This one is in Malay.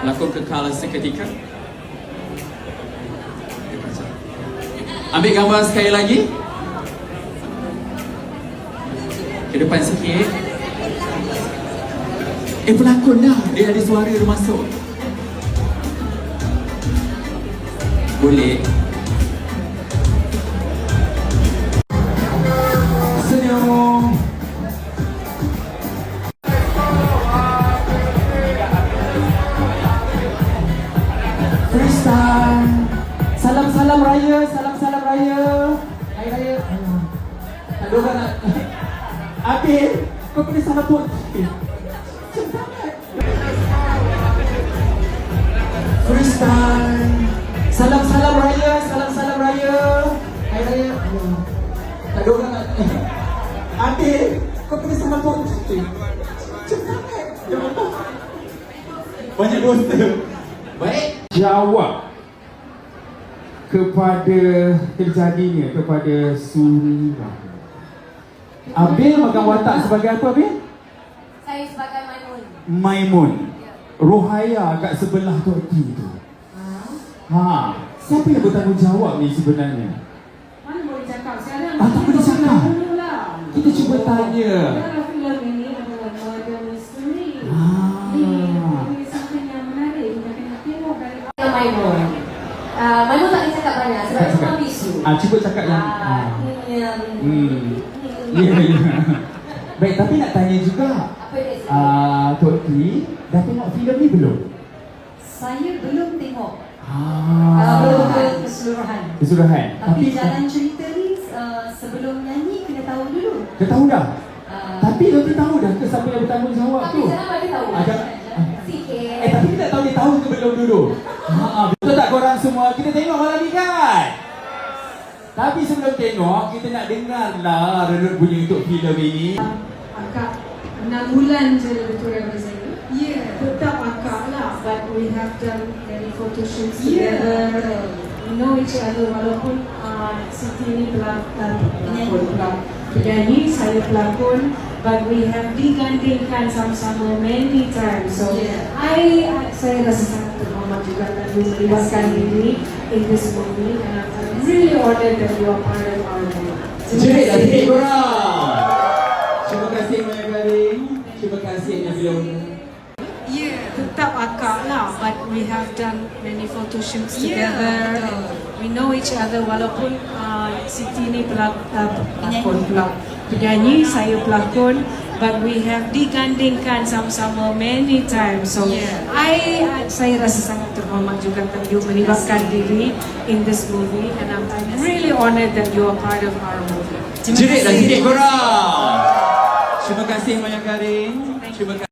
berlakon kekal seketika. Ambil gambar sekali lagi. Ke depan sikit. Eh pelakon dah. Dia ada suara dia masuk. Boleh. Freestyle. Salam-salam raya, salam-salam raya. Hari raya. Tak ada orang nak. Abil, kau salam buat. Macam sangat. Freestyle. Salam-salam raya, salam-salam raya. Hari raya. Tak ada orang nak. Abil, kau salam. Macam sangat. Ya Allah. Banyak dosa. Baik. Jawab kepada terjadinya kepada Surya. Abil makan watak sebagai apa Abil? Saya sebagai Maimun. Maimun. Rohaya kat sebelah Tok T tu. Ha, siapa yang bertanggungjawab ni sebenarnya? Mana boleh cakap sekarang? Ah, tak boleh cakap. Kita cuba tanya. Dalam filem ini adalah murder mystery. Ah. Ini ini something yang menarik. Kita kena tengok dari Saya Maimun. Uh, Maimun tak boleh cakap banyak sebab semua cakap. bisu. Ah, cuba cakap yang Ah, ah. yang Hmm. Ya, ya. Baik, tapi nak tanya juga. Apa dia? Ah, Tok T dah tengok filem ni belum? Saya belum tengok Uh, Ah. belum keseluruhan. Kesudahan. Tapi jalan cerita ni uh, sebelum nyanyi kena tahu dulu. Dia tahu dah. Uh, Tapi Dr. tahu dah ke siapa yang bertanggungjawab tapi tu? jangan bagi tahu. Ah, jangan- Sikit. Eh tapi kita tahu dia tahu ke belum dulu? Ha, ha, betul tak korang semua? Kita tengok kan? Tapi sebelum tengok, kita nak dengar lah Renut bunyi untuk filem ini. Akak enam bulan je lebih kurang dari saya. Ya, tetap akak lah. But we have done many photo shoots together. We know each other walaupun uh, Siti ni pelakon, pelakon, pelakon, penyanyi, saya pelakon. But we have digandingkan sama-sama many times. So I, I, saya rasa sangat terhormat juga dan melibatkan diri in this movie. And I'm really honored that you are part of our movie. Sikit korang. Terima kasih banyak kali. Terima kasih yang belum. Yeah, tetap akak lah. But we have done many photo shoots together. We know each other walaupun uh, Siti ni pelak, uh, pelakon, pelak, penyanyi, saya pelakon. But we have digandingkan sama-sama many times. So I, I, saya rasa sangat terhormat juga that you melibatkan diri in this movie. And I'm, I'm really honored that you are part of our movie. Jerit dah sikit korang. Terima kasih banyak kali. Terima kasih.